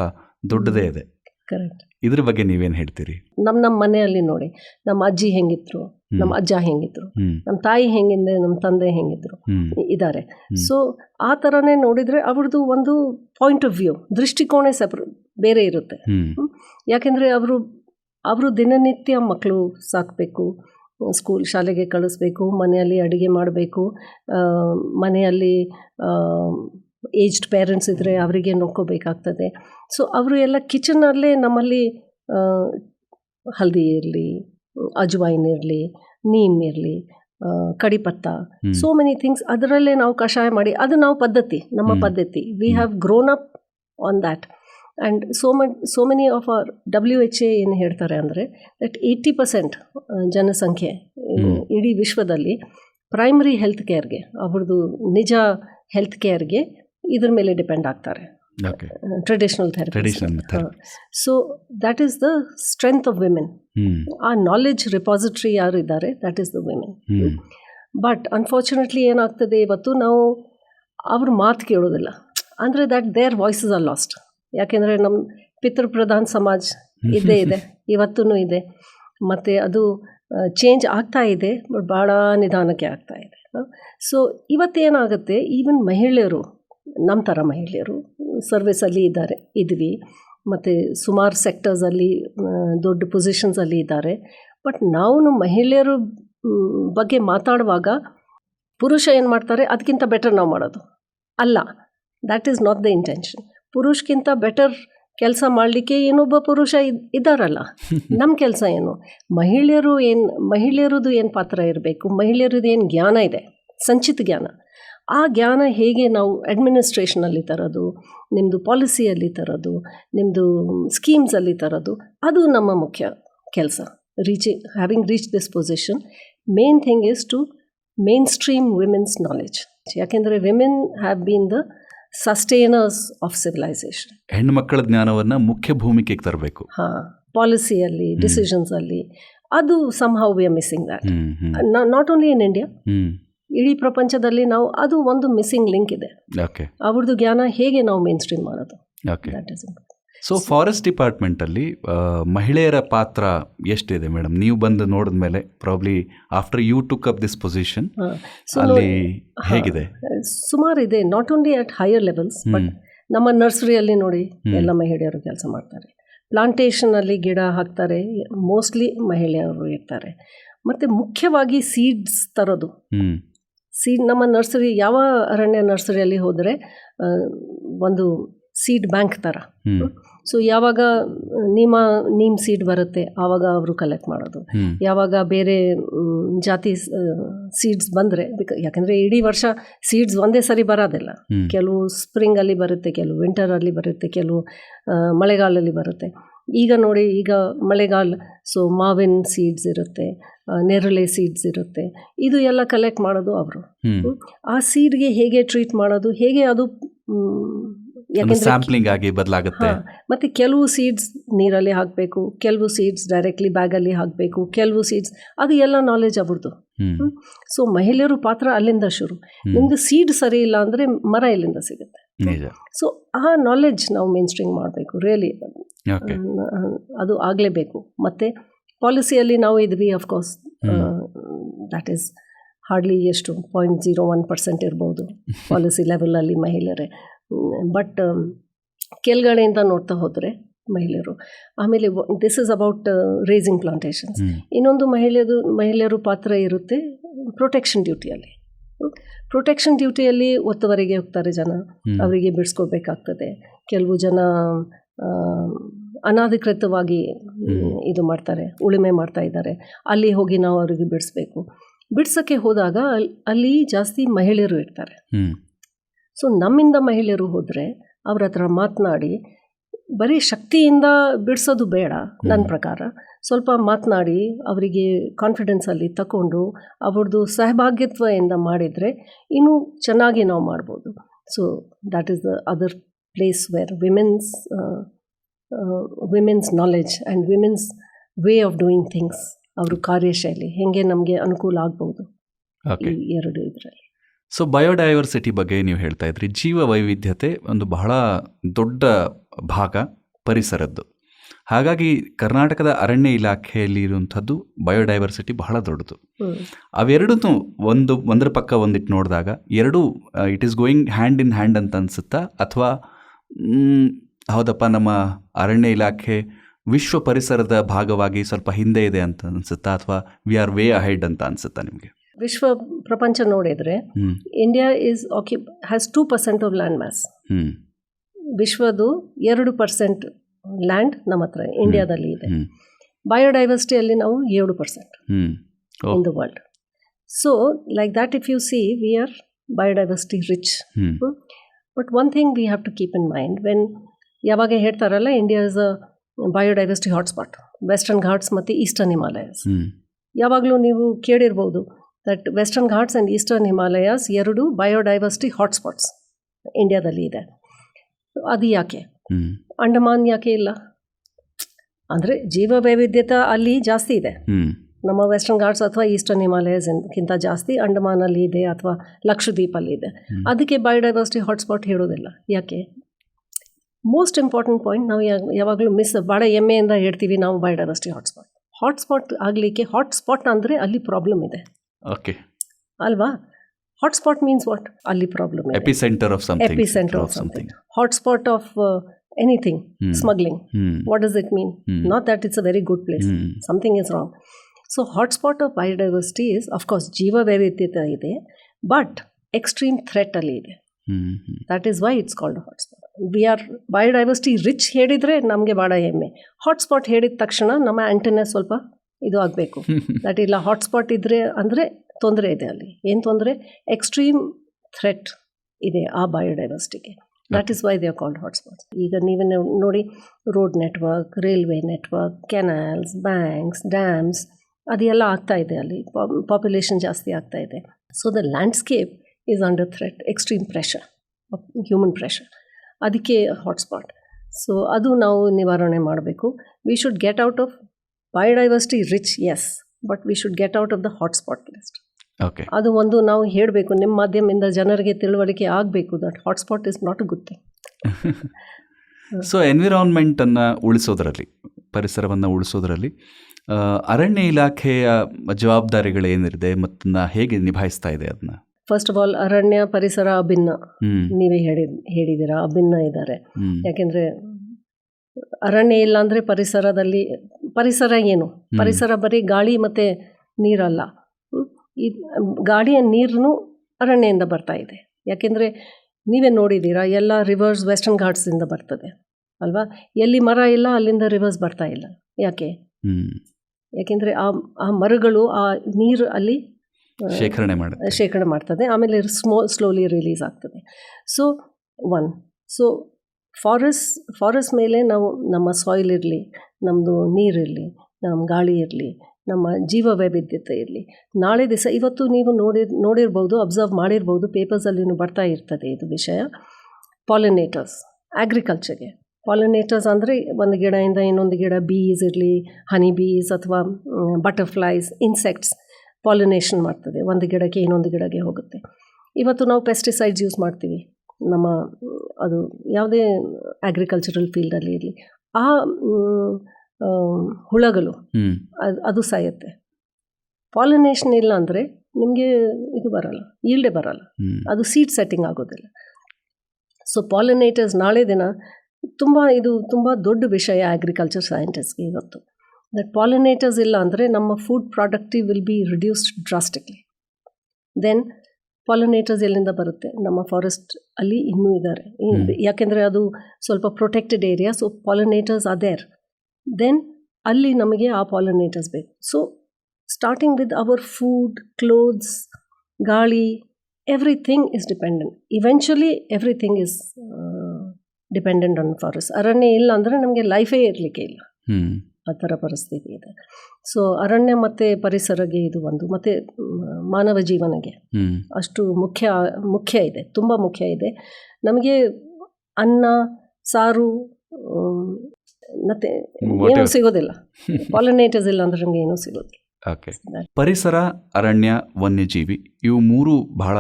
ದೊಡ್ಡದೇ ಇದೆ. ಕರೆಕ್ಟ್ ಇದ್ರ ಬಗ್ಗೆ ನೀವೇನು ಹೇಳ್ತೀರಿ? ನಮ್ಮ ನಮ್ಮ ಮನೆಯಲ್ಲಿ ನೋಡಿ. ನಮ್ಮ ಅಜ್ಜಿ ಹೆಂಗಿದ್ರು. ನಮ್ಮ ಅಜ್ಜ ಹೆಂಗಿದ್ರು ನಮ್ಮ ತಾಯಿ ಹೆಂಗಿದೆ ನಮ್ಮ ತಂದೆ ಹೆಂಗಿದ್ರು ಇದ್ದಾರೆ. ಸೊ ಆ ಥರನೇ ನೋಡಿದರೆ ಅವ್ರದ್ದು ಒಂದು ಪಾಯಿಂಟ್ ಆಫ್ ವ್ಯೂ ದೃಷ್ಟಿಕೋನ ಸಪ್ರ ಬೇರೆ ಇರುತ್ತೆ. ಯಾಕೆಂದರೆ ಅವರು ಅವರು ದಿನನಿತ್ಯ ಮಕ್ಕಳು ಸಾಕಬೇಕು ಸ್ಕೂಲ್ ಶಾಲೆಗೆ ಕಳಿಸ್ಬೇಕು ಮನೆಯಲ್ಲಿ ಅಡುಗೆ ಮಾಡಬೇಕು ಮನೆಯಲ್ಲಿ ಏಜ್ಡ್ ಪೇರೆಂಟ್ಸ್ ಇದ್ದರೆ ಅವರಿಗೆ ನೋಡ್ಕೋಬೇಕಾಗ್ತದೆ. ಸೊ ಅವರು ಎಲ್ಲ ಕಿಚನಲ್ಲೇ ನಮ್ಮಲ್ಲಿ ಹಲ್ದಿ ಇರಲಿ ಅಜ್ವೈನ್ ಇರಲಿ ನೀಮ್ ಇರಲಿ ಕಡಿಪತ್ತ ಸೋ ಮೆನಿ ಥಿಂಗ್ಸ್ ಅದರಲ್ಲೇ ನಾವು ಕಷಾಯ ಮಾಡಿ ಅದು ನಾವು ಪದ್ಧತಿ ನಮ್ಮ ಪದ್ಧತಿ. We. Have grown up on that and so man so many of our W H A ಏನು ಹೇಳ್ತಾರೆ ಅಂದರೆ ದಟ್ ಏಯ್ಟಿ ಪರ್ಸೆಂಟ್ ಜನಸಂಖ್ಯೆ ಇಡೀ ವಿಶ್ವದಲ್ಲಿ ಪ್ರೈಮರಿ ಹೆಲ್ತ್ ಕೇರ್ಗೆ ಅವ್ರದ್ದು ನಿಜ ಹೆಲ್ತ್ ಕೇರ್ಗೆ ಇದ್ರ ಮೇಲೆ ಡಿಪೆಂಡ್ ಆಗ್ತಾರೆ. Okay traditional therapy so that is the strength of women ಆ ನಾಲೆಡ್ಜ್ ರಿಪಾಸಿಟ್ರಿ ಯಾರು ಇದ್ದಾರೆ that is the women but unfortunately ಏನಾಗ್ತದೆ ಇವತ್ತು ನಾವು ಅವ್ರ ಮಾತು ಕೇಳೋದಿಲ್ಲ ಅಂದರೆ that their voices are lost ಯಾಕೆಂದರೆ ನಮ್ಮ ಪಿತೃಪ್ರಧಾನ್ ಸಮಾಜ ಇದ್ದೇ ಇದೆ ಇವತ್ತೂ ಇದೆ ಮತ್ತು ಅದು ಚೇಂಜ್ ಆಗ್ತಾ ಇದೆ ಬಟ್ ಭಾಳ ನಿಧಾನಕ್ಕೆ ಆಗ್ತಾ ಇದೆ ಸೊ ಇವತ್ತೇನಾಗುತ್ತೆ ಈವನ್ ಮಹಿಳೆಯರು ನಮ್ಮ ಥರ ಮಹಿಳೆಯರು ಸರ್ವಿಸಲ್ಲಿ ಇದ್ದಾರೆ ಇದ್ವಿ. ಮತ್ತು ಸುಮಾರು ಸೆಕ್ಟರ್ಸಲ್ಲಿ ದೊಡ್ಡ ಪೊಸಿಷನ್ಸಲ್ಲಿ ಇದ್ದಾರೆ. ಬಟ್ ನಾವು ಮಹಿಳೆಯರು ಬಗ್ಗೆ ಮಾತಾಡುವಾಗ ಪುರುಷ ಏನು ಮಾಡ್ತಾರೆ ಅದಕ್ಕಿಂತ ಬೆಟರ್ ನಾವು ಮಾಡೋದು. ಅಲ್ಲ that is not the intention ಪುರುಷಕ್ಕಿಂತ better ಕೆಲಸ ಮಾಡಲಿಕ್ಕೆ ಇನ್ನೊಬ್ಬ ಪುರುಷ ಇದ್- ಇದ್ದಾರಲ್ಲ. ನಮ್ಮ ಕೆಲಸ ಏನು? ಮಹಿಳೆಯರು ಏನು ಮಹಿಳೆಯರದು ಏನು ಪಾತ್ರ ಇರಬೇಕು? ಮಹಿಳೆಯರದ್ದು ಏನು ಜ್ಞಾನ ಇದೆ? ಸಂಚಿತ ಜ್ಞಾನ. ಆ ಜ್ಞಾನ ಹೇಗೆ ನಾವು ಅಡ್ಮಿನಿಸ್ಟ್ರೇಷನಲ್ಲಿ ತರೋದು ನಿಮ್ಮದು ಪಾಲಿಸಿಯಲ್ಲಿ ತರೋದು ನಿಮ್ಮದು ಸ್ಕೀಮ್ಸಲ್ಲಿ ತರೋದು ಅದು ನಮ್ಮ ಮುಖ್ಯ ಕೆಲಸ. Reach having reach this position main thing is to mainstream women's knowledge ಯಾಕೆಂದರೆ women have been the sustainers of civilization ಹೆಣ್ಮಕ್ಕಳ ಜ್ಞಾನವನ್ನು ಮುಖ್ಯ ಭೂಮಿಕೆಗೆ ತರಬೇಕು. ಹಾಂ ಪಾಲಿಸಿಯಲ್ಲಿ ಡಿಸಿಷನ್ಸಲ್ಲಿ ಅದು somehow we are missing that not only in India ಇಡೀ ಪ್ರಪಂಚದಲ್ಲಿ ನಾವು ಅದು ಒಂದು ಮಿಸ್ಸಿಂಗ್ ಲಿಂಕ್ ಇದೆ. ಅವ್ರದ್ದು ಜ್ಞಾನ ಹೇಗೆ ನಾವು ಮೇನ್ ಸ್ಟ್ರೀಮ್ ಮಾಡೋದು ಸೊ ಫಾರೆಸ್ಟ್ ಡಿಪಾರ್ಟ್ಮೆಂಟಲ್ಲಿ ಮಹಿಳೆಯರ ಪಾತ್ರ ಎಷ್ಟಿದೆ ಮೇಡಮ್ ನೀವು ಬಂದು ನೋಡಿದ ಮೇಲೆ probably after you took up this position ಅಲ್ಲಿ ಹೇಗಿದೆ? ಸುಮಾರು ಇದೆ not only at higher levels but ನಮ್ಮ ನರ್ಸರಿಯಲ್ಲಿ ನೋಡಿ ಎಲ್ಲ ಮಹಿಳೆಯರು ಕೆಲಸ ಮಾಡ್ತಾರೆ. ಪ್ಲಾಂಟೇಷನಲ್ಲಿ ಗಿಡ ಹಾಕ್ತಾರೆ ಮೋಸ್ಟ್ಲಿ ಮಹಿಳೆಯರು ಇರ್ತಾರೆ. ಮತ್ತು ಮುಖ್ಯವಾಗಿ ಸೀಡ್ಸ್ ತರೋದು. ಸೀಡ್ ನಮ್ಮ ನರ್ಸರಿ ಯಾವ ಅರಣ್ಯ ನರ್ಸರಿಯಲ್ಲಿ ಹೋದರೆ ಒಂದು ಸೀಡ್ ಬ್ಯಾಂಕ್ ಥರ. ಸೊ ಯಾವಾಗ ನೀಮ ನೀಮ್ ಸೀಡ್ ಬರುತ್ತೆ ಆವಾಗ ಅವರು ಕಲೆಕ್ಟ್ ಮಾಡೋದು. ಯಾವಾಗ ಬೇರೆ ಜಾತಿ ಸೀಡ್ಸ್ ಬಂದರೆ ಬಿಕ ಯಾಕಂದರೆ ಇಡೀ ವರ್ಷ ಸೀಡ್ಸ್ ಒಂದೇ ಸರಿ ಬರೋದಿಲ್ಲ. ಕೆಲವು ಸ್ಪ್ರಿಂಗಲ್ಲಿ ಬರುತ್ತೆ ಕೆಲವು ವಿಂಟರಲ್ಲಿ ಬರುತ್ತೆ ಕೆಲವು ಮಳೆಗಾಲಲ್ಲಿ ಮಳೆಗಾಲದಲ್ಲಿ ಬರುತ್ತೆ. ಈಗ ನೋಡಿ ಈಗ ಮಳೆಗಾಲ ಸೊ ಮಾವಿನ ಸೀಡ್ಸ್ ಇರುತ್ತೆ ನೆರಳೆ ಸೀಡ್ಸ್ ಇರುತ್ತೆ. ಇದು ಎಲ್ಲ ಕಲೆಕ್ಟ್ ಮಾಡೋದು ಅವರು. ಆ ಸೀಡ್ಗೆ ಹೇಗೆ ಟ್ರೀಟ್ ಮಾಡೋದು ಹೇಗೆ ಅದು ಸ್ಯಾಂಪ್ಲಿಂಗ್ ಆಗಿ ಬದಲಾಗುತ್ತೆ. ಮತ್ತೆ ಕೆಲವು ಸೀಡ್ಸ್ ನೀರಲ್ಲಿ ಹಾಕಬೇಕು ಕೆಲವು ಸೀಡ್ಸ್ ಡೈರೆಕ್ಟ್ಲಿ ಬ್ಯಾಗಲ್ಲಿ ಹಾಕಬೇಕು ಕೆಲವು ಸೀಡ್ಸ್ ಅದು ಎಲ್ಲ ನಾಲೆಜ್ ಅವ್ರದ್ದು ಸೊ ಮಹಿಳೆಯರು ಪಾತ್ರ ಅಲ್ಲಿಂದ ಶುರು. ನಿಮ್ದು ಸೀಡ್ ಸರಿ ಇಲ್ಲ ಅಂದರೆ ಮರ ಇಲ್ಲಿಂದ ಸಿಗುತ್ತೆ? ಸೊ ಆ ನಾಲೆಜ್ ನಾವು ಮೇನ್ ಸ್ಟ್ರಿಂಗ್ ಮಾಡಬೇಕು ರಿಯಲಿ ಅದು ಆಗಲೇಬೇಕು. ಮತ್ತು ಪಾಲಿಸಿಯಲ್ಲಿ ನಾವು ಇದ್ವಿ of course that is hardly ಎಷ್ಟು ಪಾಯಿಂಟ್ ಜೀರೋ ಒನ್ ಪರ್ಸೆಂಟ್ ಇರ್ಬೋದು ಪಾಲಿಸಿ ಲೆವೆಲಲ್ಲಿ ಮಹಿಳೆಯರೇ. ಬಟ್ ಕೆಳಗಡೆಯಿಂದ ನೋಡ್ತಾ ಹೋದರೆ ಮಹಿಳೆಯರು ಆಮೇಲೆ this is about raising plantations ಇನ್ನೊಂದು ಮಹಿಳೆಯದು ಮಹಿಳೆಯರು ಪಾತ್ರ ಇರುತ್ತೆ ಪ್ರೊಟೆಕ್ಷನ್ ಡ್ಯೂಟಿಯಲ್ಲಿ ಪ್ರೊಟೆಕ್ಷನ್ ಡ್ಯೂಟಿಯಲ್ಲಿ ಒತ್ತುವರೆಗೆ ಹೋಗ್ತಾರೆ ಜನ. ಅವರಿಗೆ ಬಿಡಿಸ್ಕೊಡ್ಬೇಕಾಗ್ತದೆ ಕೆಲವು ಜನ ಅನಾಧಿಕೃತವಾಗಿ. ಇದು ಮಾಡ್ತಾರೆ ಉಳುಮೆ ಮಾಡ್ತಾ ಇದ್ದಾರೆ. ಅಲ್ಲಿ ಹೋಗಿ ನಾವು ಅವರಿಗೆ ಬಿಡಿಸ್ಬೇಕು. ಬಿಡ್ಸೋಕ್ಕೆ ಹೋದಾಗ ಅಲ್- ಅಲ್ಲಿ ಜಾಸ್ತಿ ಮಹಿಳೆಯರು ಇರ್ತಾರೆ. ಸೊ ನಮ್ಮಿಂದ ಮಹಿಳೆಯರು ಹೋದರೆ ಅವ್ರ ಹತ್ರ ಮಾತನಾಡಿ ಬರೀ ಶಕ್ತಿಯಿಂದ ಬಿಡಿಸೋದು ಬೇಡ ನನ್ನ ಪ್ರಕಾರ. ಸ್ವಲ್ಪ ಮಾತನಾಡಿ ಅವರಿಗೆ ಕಾನ್ಫಿಡೆನ್ಸಲ್ಲಿ ತಗೊಂಡು ಅವ್ರದ್ದು ಸಹಭಾಗ್ಯತ್ವದಿಂದ ಮಾಡಿದರೆ ಇನ್ನೂ ಚೆನ್ನಾಗಿ ನಾವು ಮಾಡ್ಬೋದು. So that is the other place where women's women's knowledge and women's way of doing things ಅವರು ಕಾರ್ಯಶೈಲಿ ಹೇಗೆ ನಮಗೆ ಅನುಕೂಲ ಆಗ್ಬೋದು ಎರಡು ಇದರಲ್ಲಿ. ಸೊ ಬಯೋಡೈವರ್ಸಿಟಿ ಬಗ್ಗೆ ನೀವು ಹೇಳ್ತಾ ಇದ್ರಿ. ಜೀವ ವೈವಿಧ್ಯತೆ ಒಂದು ಬಹಳ ದೊಡ್ಡ ಭಾಗ ಪರಿಸರದ್ದು. ಹಾಗಾಗಿ ಕರ್ನಾಟಕದ ಅರಣ್ಯ ಇಲಾಖೆಯಲ್ಲಿ ಇರುವಂಥದ್ದು ಬಯೋಡೈವರ್ಸಿಟಿ ಬಹಳ ದೊಡ್ಡದು. ಅವೆರಡೂ ಒಂದು ಒಂದರ ಪಕ್ಕ ಒಂದಿಟ್ಟು ನೋಡಿದಾಗ ಎರಡೂ it is going hand in hand ಅಂತ ಅನಿಸುತ್ತಾ? ಅಥವಾ ಹೌದಪ್ಪ ನಮ್ಮ ಅರಣ್ಯ ಇಲಾಖೆ ವಿಶ್ವ ಪರಿಸರದ ಭಾಗವಾಗಿ ಸ್ವಲ್ಪ ಹಿಂದೆ ಇದೆ ಅಂತ ಅನ್ಸುತ್ತಾ ಅಥವಾ ವಿ ಆರ್ ವೇ ಅಹೆಡ್ ಅಂತ ಅನ್ಸುತ್ತಾ ನಿಮಗೆ? ವಿಶ್ವ ಪ್ರಪಂಚ ನೋಡಿದರೆ India is ಆಕ್ಯು has two percent of land mass ವಿಶ್ವದು ಎರಡು ಪರ್ಸೆಂಟ್ ಲ್ಯಾಂಡ್ ನಮ್ಮ ಹತ್ರ ಇಂಡಿಯಾದಲ್ಲಿ ಇದೆ. ಬಯೋಡೈವರ್ಸಿಟಿಯಲ್ಲಿ ನಾವು ಏಳು percent in the world so like that if you see we are biodiversity rich but one thing we have to keep in mind when ಯಾವಾಗ ಹೇಳ್ತಾರಲ್ಲ India is a biodiversity hotspot western Ghats ಮತ್ತು eastern Himalayas ಯಾವಾಗಲೂ ನೀವು ಕೇಳಿರ್ಬೋದು that western Ghats and eastern Himalayas ಎರಡು biodiversity hotspots ಇಂಡಿಯಾದಲ್ಲಿ ಇದೆ. ಅದು ಯಾಕೆ? ಅಂಡಮಾನ್ ಯಾಕೆ ಇಲ್ಲ? ಅಂದರೆ ಜೀವ ವೈವಿಧ್ಯತೆ ಅಲ್ಲಿ ಜಾಸ್ತಿ ಇದೆ. ನಮ್ಮ ವೆಸ್ಟರ್ನ್ ಘಾಟ್ಸ್ ಅಥವಾ ಈಸ್ಟರ್ನ್ ಹಿಮಾಲಯಸ್ಗಿಂತ ಜಾಸ್ತಿ ಅಂಡಮಾನಲ್ಲಿ ಇದೆ ಅಥವಾ ಲಕ್ಷದ್ವೀಪಲ್ಲಿ ಇದೆ. ಅದಕ್ಕೆ ಬಯೋಡೈವರ್ಸಿಟಿ ಹಾಟ್ಸ್ಪಾಟ್ ಹೇಳೋದಿಲ್ಲ ಯಾಕೆ? ಮೋಸ್ಟ್ ಇಂಪಾರ್ಟೆಂಟ್ ಪಾಯಿಂಟ್ ನಾವು ಯಾವಾಗಲೂ ಮಿಸ್ ಭಾಳ ಹೆಮ್ಮೆಯಿಂದ ಹೇಳ್ತೀವಿ ನಾವು ಬಯೋಡೈವರ್ಸಿಟಿ ಹಾಟ್ಸ್ಪಾಟ್ ಹಾಟ್ಸ್ಪಾಟ್ ಆಗಲಿಕ್ಕೆ ಹಾಟ್ಸ್ಪಾಟ್ ಅಂದರೆ ಅಲ್ಲಿ ಪ್ರಾಬ್ಲಮ್ ಇದೆ. ಓಕೆ ಅಲ್ವಾ? ಹಾಟ್ಸ್ಪಾಟ್ ಮೀನ್ಸ್ ವಾಟ್ ಅಲ್ಲಿ problem epicentre of something centre of something hotspot of anything smuggling what does it mean. Not that it's a very good place something is is wrong. Hotspot of biodiversity is of course ಜೀವ ವೈವಿಧ್ಯತೆ ಇದೆ but extreme threat ಅಲ್ಲಿ ಇದೆ that is why it's called hotspot we are biodiversity rich ಹೇಳಿದರೆ ನಮಗೆ ಭಾಳ ಹೆಮ್ಮೆ. Hotspot ಹೇಳಿದ ತಕ್ಷಣ ನಮ್ಮ ಆ್ಯಂಟೆನ ಸ್ವಲ್ಪ ಇದು ಆಗಬೇಕು. ದಟ್ ಇಲ್ಲ ಹಾಟ್ಸ್ಪಾಟ್ ಇದ್ದರೆ ಅಂದರೆ ತೊಂದರೆ ಇದೆ ಅಲ್ಲಿ. ಏನು ತೊಂದರೆ? ಎಕ್ಸ್ಟ್ರೀಮ್ ಥ್ರೆಟ್ ಇದೆ ಆ ಬಯೋಡೈವರ್ಸಿಟಿಗೆ that is why they are called hotspots ಈಗ ನೀವೇ ನೋಡಿ road network railway network canals banks dams ಅದೆಲ್ಲ ಆಗ್ತಾ ಇದೆ ಅಲ್ಲಿ. ಪಾಪ್ಯುಲೇಷನ್ ಜಾಸ್ತಿ ಆಗ್ತಾ ಇದೆ. So the landscape is under threat extreme pressure human pressure ಅದಕ್ಕೆ ಹಾಟ್ಸ್ಪಾಟ್ ಸೊ ಅದು ನಾವು ನಿವಾರಣೆ ಮಾಡಬೇಕು. We should get out of biodiversity rich S but we should get out of the hotspot list okay ಅದು ಒಂದು ನಾವು ಹೇಳಬೇಕು. ನಿಮ್ಮ ಮಾಧ್ಯಮದಿಂದ ಜನರಿಗೆ ತಿಳುವಳಿಕೆ ಆಗಬೇಕು that hotspot is not a good thing so ಎನ್ವಿರಾನ್ಮೆಂಟನ್ನು ಉಳಿಸೋದ್ರಲ್ಲಿ ಪರಿಸರವನ್ನು ಉಳಿಸೋದ್ರಲ್ಲಿ ಅರಣ್ಯ ಇಲಾಖೆಯ ಜವಾಬ್ದಾರಿಗಳು ಏನಿದೆ ಮತ್ತು ಹೇಗೆ ನಿಭಾಯಿಸ್ತಾ ಇದೆ ಅದನ್ನ ಫಸ್ಟ್ ಆಫ್ ಆಲ್ ಅರಣ್ಯ ಪರಿಸರ ಅಭಿನ್ನ. ನೀವೇ ಹೇಳಿ ಹೇಳಿದ್ದೀರಾ? ಅಭಿನ್ನ ಇದ್ದಾರೆ. ಯಾಕೆಂದ್ರೆ ಅರಣ್ಯ ಇಲ್ಲ ಅಂದ್ರೆ ಪರಿಸರದಲ್ಲಿ ಪರಿಸರ ಏನು? ಪರಿಸರ ಬರೀ ಗಾಳಿ ಮತ್ತೆ ನೀರಲ್ಲ. ಈ ಗಾಳಿಯ ನೀರನ್ನು ಅರಣ್ಯದಿಂದ ಬರ್ತಾ ಇದೆ. ಯಾಕೆಂದರೆ ನೀವೇ ನೋಡಿದ್ದೀರಾ ಎಲ್ಲ ರಿವರ್ಸ್ ವೆಸ್ಟರ್ನ್ ಘಾಟ್ಸಿಂದ ಬರ್ತದೆ. ಅಲ್ವಾ? ಎಲ್ಲಿ ಮರ ಇಲ್ಲ ಅಲ್ಲಿಂದ ರಿವರ್ಸ್ ಬರ್ತಾ ಇಲ್ಲ. ಯಾಕೆ? ಯಾಕೆಂದರೆ ಆ ಆ ಮರಗಳು ಆ ನೀರು ಅಲ್ಲಿ ಶೇಖರಣೆ ಮಾಡಿ ಶೇಖರಣೆ ಮಾಡ್ತದೆ. ಆಮೇಲೆ ಸ್ಮೋ ಸ್ಲೋಲಿ ರಿಲೀಸ್ ಆಗ್ತದೆ. So one so forest forest ಮೇಲೆ ನಾವು ನಮ್ಮ ಸಾಯಿಲ್ ಇರಲಿ ನಮ್ಮದು ನೀರಿರಲಿ ನಮ್ಮ ಗಾಳಿ ಇರಲಿ ನಮ್ಮ ಜೀವ ವೈವಿಧ್ಯತೆ ಇರಲಿ. ನಾಳೆ ದಿವಸ ಇವತ್ತು ನೀವು ನೋಡಿ ನೋಡಿರ್ಬೋದು ಅಬ್ಸರ್ವ್ ಮಾಡಿರ್ಬೋದು ಪೇಪರ್ಸಲ್ಲಿ ಬರ್ತಾ ಇರ್ತದೆ ಇದು ವಿಷಯ. ಪಾಲಿನೇಟರ್ಸ್ ಅಗ್ರಿಕಲ್ಚರ್ಗೆ ಪಾಲಿನೇಟರ್ಸ್ ಅಂದರೆ ಒಂದು ಗಿಡದಿಂದ ಇನ್ನೊಂದು ಗಿಡ ಬೀಸ್ ಇರಲಿ ಹನಿ ಬೀಸ್ ಅಥವಾ ಬಟರ್ಫ್ಲೈಸ್ ಇನ್ಸೆಕ್ಟ್ಸ್ ಪಾಲಿನೇಷನ್ ಮಾಡ್ತದೆ. ಒಂದು ಗಿಡಕ್ಕೆ ಇನ್ನೊಂದು ಗಿಡಕ್ಕೆ ಹೋಗುತ್ತೆ. ಇವತ್ತು ನಾವು ಪೆಸ್ಟಿಸೈಡ್ಸ್ ಯೂಸ್ ಮಾಡ್ತೀವಿ. ನಮ್ಮ ಅದು ಯಾವುದೇ ಅಗ್ರಿಕಲ್ಚರಲ್ ಫೀಲ್ಡಲ್ಲಿ ಇರಲಿ. ಆ ಹುಳಗಳು ಅದು ಅದು ಸಾಯುತ್ತೆ. ಪಾಲಿನೇಷನ್ ಇಲ್ಲ ಅಂದರೆ ನಿಮಗೆ ಇದು ಬರಲ್ಲ ಈಲ್ಡೆ ಬರಲ್ಲ. ಅದು ಸೀಡ್ ಸೆಟ್ಟಿಂಗ್ ಆಗೋದಿಲ್ಲ. ಸೊ ಪಾಲಿನೇಟರ್ಸ್ ನಾಳೆ ದಿನ ತುಂಬ ಇದು ತುಂಬ ದೊಡ್ಡ ವಿಷಯ ಅಗ್ರಿಕಲ್ಚರ್ ಸೈಂಟಿಸ್ಟ್ಗೆ ಇವತ್ತು. ದಟ್ ಪಾಲಿನೇಟರ್ಸ್ ಇಲ್ಲ ಅಂದರೆ ನಮ್ಮ food productive will be reduced drastically then pollinators ಎಲ್ಲಿಂದ ಬರುತ್ತೆ? ನಮ್ಮ ಫಾರೆಸ್ಟ್ ಅಲ್ಲಿ ಇನ್ನೂ ಇದ್ದಾರೆ. ಯಾಕೆಂದರೆ ಅದು ಸ್ವಲ್ಪ protected area so pollinators other than ಅಲ್ಲಿ ನಮಗೆ ಆ ಪಾಲಿನೇಟರ್ಸ್ ಬೇಕು. So starting with our food clothes ಗಾಳಿ everything is dependent eventually everything is dependent on forest ಅರಣ್ಯ ಇಲ್ಲ ಅಂದರೆ ನಮಗೆ ಲೈಫೇ ಇರಲಿಕ್ಕೆ ಇಲ್ಲ. ಆ ಥರ ಪರಿಸ್ಥಿತಿ ಇದೆ. ಸೊ ಅರಣ್ಯ ಮತ್ತು ಪರಿಸರಗೆ ಇದು ಒಂದು ಮತ್ತು ಮಾನವ ಜೀವನಗೆ ಅಷ್ಟು ಮುಖ್ಯ ಮುಖ್ಯ ಇದೆ ತುಂಬ ಮುಖ್ಯ ಇದೆ. ನಮಗೆ ಅನ್ನ ಸಾರು ಮತ್ತೆ. ಏನೂ ಸಿಗೋದಿಲ್ಲ. ಪಾಲಿನೇಟರ್ಸ್ ಇಲ್ಲ ಅಂದರೆ ನಮಗೆ ಏನೂ ಸಿಗೋದಿಲ್ಲ. ಓಕೆ ಪರಿಸರ ಅರಣ್ಯ ವನ್ಯಜೀವಿ ಇವು ಮೂರು ಬಹಳ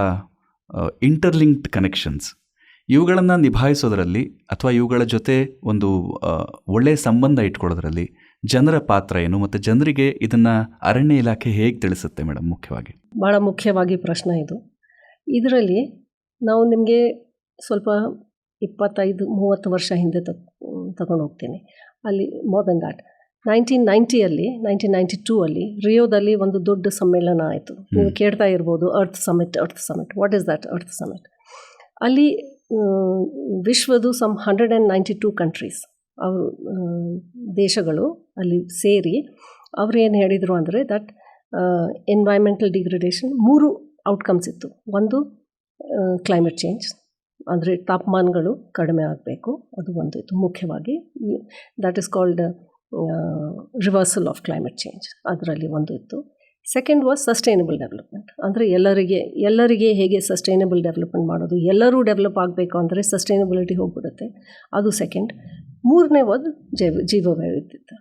ಇಂಟರ್ಲಿಂಕ್ಡ್ ಕನೆಕ್ಷನ್ಸ್ ಇವುಗಳನ್ನು ನಿಭಾಯಿಸೋದ್ರಲ್ಲಿ ಅಥವಾ ಇವುಗಳ ಜೊತೆ ಒಂದು ಒಳ್ಳೆಯ ಸಂಬಂಧ ಇಟ್ಕೊಳ್ಳೋದ್ರಲ್ಲಿ ಜನರ ಪಾತ್ರ ಏನು ಮತ್ತು ಜನರಿಗೆ ಇದನ್ನು ಅರಣ್ಯ ಇಲಾಖೆ ಹೇಗೆ ತಿಳಿಸುತ್ತೆ ಮೇಡಮ್ ಮುಖ್ಯವಾಗಿ? ಭಾಳ ಮುಖ್ಯವಾಗಿ ಪ್ರಶ್ನೆ ಇದು. ಇದರಲ್ಲಿ ನಾವು ನಿಮಗೆ ಸ್ವಲ್ಪ ಇಪ್ಪತ್ತೈದು ಮೂವತ್ತು ವರ್ಷ ಹಿಂದೆ ತಗ್ ತಗೊಂಡು ಹೋಗ್ತೀನಿ. ಅಲ್ಲಿ ಮೋರ್ ದೆನ್ ದ್ಯಾಟ್ ನೈನ್ಟೀನ್ ನೈಂಟಿಯಲ್ಲಿ ನೈನ್ಟೀನ್ ನೈಂಟಿ ಟೂ ಅಲ್ಲಿ ರಿಯೋದಲ್ಲಿ ಒಂದು ದೊಡ್ಡ ಸಮ್ಮೇಳನ ಆಯಿತು. ನೀವು ಕೇಳ್ತಾ ಇರ್ಬೋದು earth summit earth summit what is that earth summit ಅಲ್ಲಿ ವಿಶ್ವದು some hundred and ninety two countries ಅವರು ದೇಶಗಳು ಅಲ್ಲಿ ಸೇರಿ ಅವ್ರು ಏನು ಹೇಳಿದರು ಅಂದರೆ ದಟ್ ಎನ್ವೈರ್ಮೆಂಟಲ್ ಡಿಗ್ರೇಡೇಷನ್ ಮೂರು ಔಟ್ಕಮ್ಸ್ ಇತ್ತು. ಒಂದು ಕ್ಲೈಮೇಟ್ ಚೇಂಜ್ ಅಂದರೆ ತಾಪಮಾನಗಳು ಕಡಿಮೆ ಆಗಬೇಕು, ಅದು ಒಂದು ಇತ್ತು. ಮುಖ್ಯವಾಗಿ that is called reversal of climate change ಅದರಲ್ಲಿ ಒಂದು ಇತ್ತು. ಸೆಕೆಂಡ್ ವಾಸ್ ಸಸ್ಟೈನಬಲ್ ಡೆವಲಪ್ಮೆಂಟ್ ಅಂದರೆ ಎಲ್ಲರಿಗೆ ಎಲ್ಲರಿಗೆ ಹೇಗೆ ಸಸ್ಟೈನಬಲ್ ಡೆವಲಪ್ಮೆಂಟ್ ಮಾಡೋದು? ಎಲ್ಲರೂ ಡೆವಲಪ್ ಆಗಬೇಕು ಅಂದರೆ ಸಸ್ಟೈನಬಿಲಿಟಿ ಹೋಗ್ಬಿಡುತ್ತೆ. ಅದು ಸೆಕೆಂಡ್ ಮೂರನೇ ಒಂದು ಜೈವ ಜೀವ ವೈವಿಧ್ಯತೆ